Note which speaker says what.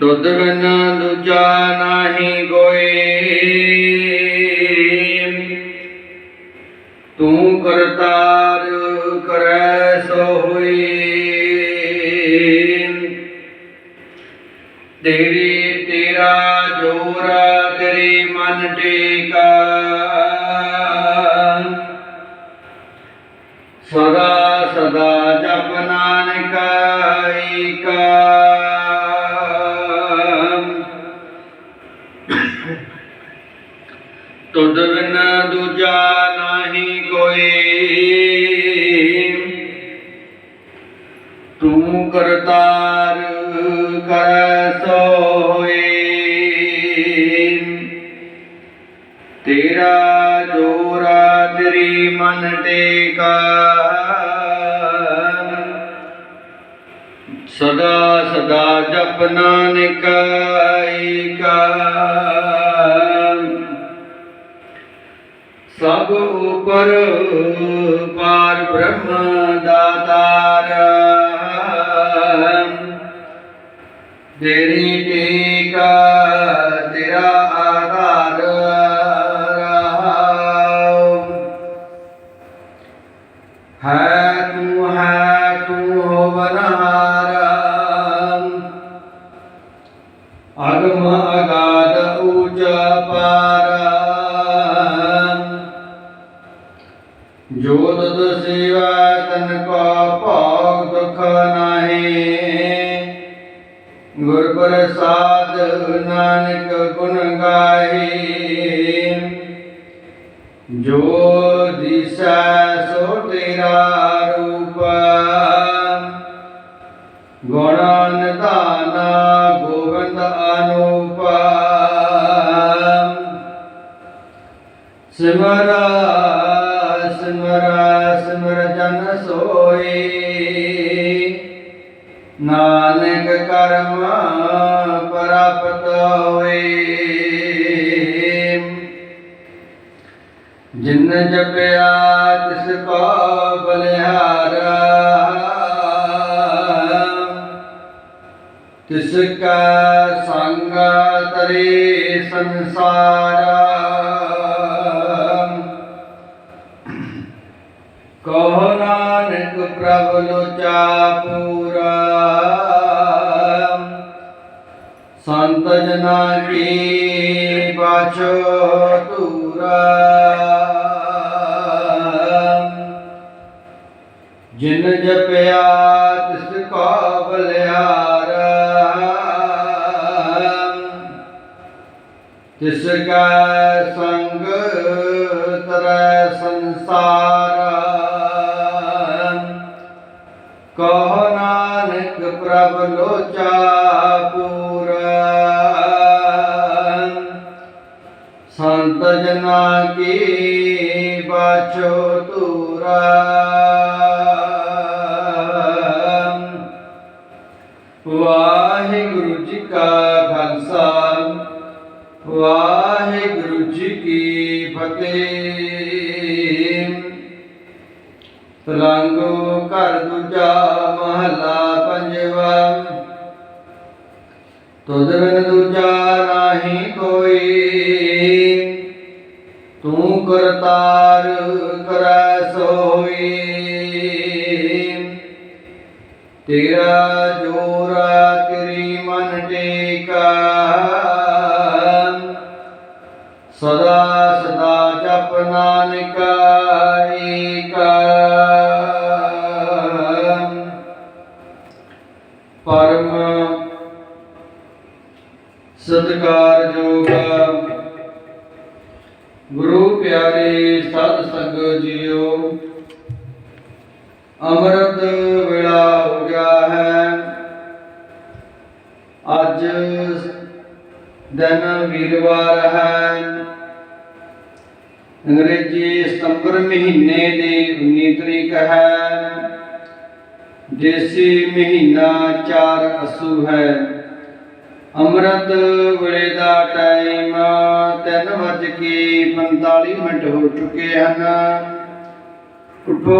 Speaker 1: ਦੁੱਧ ਬਿਨ ਦੂਜਾ ਨਾਹੀ ਕੋਈ ਤੂੰ ਕਰਤਾਰ ਕਰੈ ਸੋ ਹੋਈ ਤੇਰੀ ਤੇਰਾ ਜੋਰ ਤੇਰੀ ਮਨ ਟੇਕਾ। ਤੁਧ ਬਿਨਾ ਦੂਜਾ ਨਾਹੀ ਕੋਈ। ਤੂੰ ਕਰਤਾਰ ਕਰੈ ਸੋ ਹੋਈ ਤੇਰਾ ਜੋਰਾ ਤੇਰੀ ਮਨ ਟੇਕਾ। ਸਦਾ ਸਦਾ ਜਪ ਨਾਨਕ ਕਾ ਸਭ ਉਪਰ ਪਾਰ ਬ੍ਰਹਮ ਦਾਤਾਰ। ਤੇਰੀ ਟੇਕਾ ਤੇਰਾ ਆਧਾਰ ਜੋ ਤਦ ਸੇਵਾ ਤਨ ਕੋ ਭੋਗ ਦੁਖ ਨਾਹੀ। ਗੁਰ ਪ੍ਰਸਾਦ ਨਾਨਕ ਗੁਣ ਗਾਏ ਜੋ ਦਿਸੈ ਸੋ ਤੇਰਾ ਰੂਪ। ਗੁਣਨ ਨਿਧਾਨ ਗੋਬਿੰਦ ਅਨੂਪ। ਸਿਮਰਾ ਸਿਮਰ ਸਿਮਰ ਜਨ ਸੋਈ। ਨਾਨਕ ਕਰਮ ਪ੍ਰਾਪਤ ਹੋਏ। ਜਿਨ ਜਪਿਆ, ਤਿਸ ਕੋ ਬਲਿਹਾਰਾ। ਤਿਸ ਕਾ ਸੰਗ ਤਰੇ ਸੰਸਾਰਾ ਕਹੋ ਨਾਨਕ ਪ੍ਰਭ ਲੋਚਾ ਪੂਰਾ ਸੰਤ ਜਨਾ ਕੀ ਬਾਛੋ ਤੂਰਾ ਜਿਨ ਜਪਿਆ ਤਿਸ ਕੋ ਬਲਿਆਰਾ ਤਿਸ ਕਾ ਸੰਗ ਤਰੈ ਸੰਸਾਰ ਕਹੋ ਨਾਨਕ ਪ੍ਰਭ ਲੋਚਾ ਪੂਰਾ ਸੰਤ ਜਨਾ ਕੀ ਬਾਛੋ ਤੂਰਾ ਤਲੰਗੋ ਘਰ ਦੂਜਾ ਮਹਲਾ ਪੰਜਵਾ। ਤੁਧ ਬਿਨ ਦੂਜਾ ਨਾਹੀ ਕੋਈ। ਤੂੰ ਕਰਤਾਰ ਕਰੈ ਸੋਈ। ਤੇਰਾ ਜੋਰਾ ਤੇਰੀ ਮਨ ਟੇਕਾ। ਸਦਾ ਸਦਾ ਜਪ ਨਾਨਕਾ। ਸਤਿਕਾਰਯੋਗ ਗੁਰੂ ਪਿਆਰੇ ਸਤ ਸੰਗ ਜੀਓ, ਅੰਮ੍ਰਿਤ ਵੇਲਾ ਹੋ ਗਿਆ ਹੈ। ਅੱਜ ਦਿਨ ਵੀਰਵਾਰ ਹੈ। ਅੰਗਰੇਜ਼ੀ ਸਤੰਬਰ ਮਹੀਨੇ ਦੀ 19 ਤਰੀਕ ਹੈ। ਦੇਸੀ ਮਹੀਨਾ 4 ਅਸੂ ਹੈ। ਅੰਮ੍ਰਿਤ ਵੇਲੇ ਦਾ ਟਾਈਮ 3:45 ਮਿੰਟ ਹੋ ਚੁੱਕੇ ਹਨ। ਉਠੋ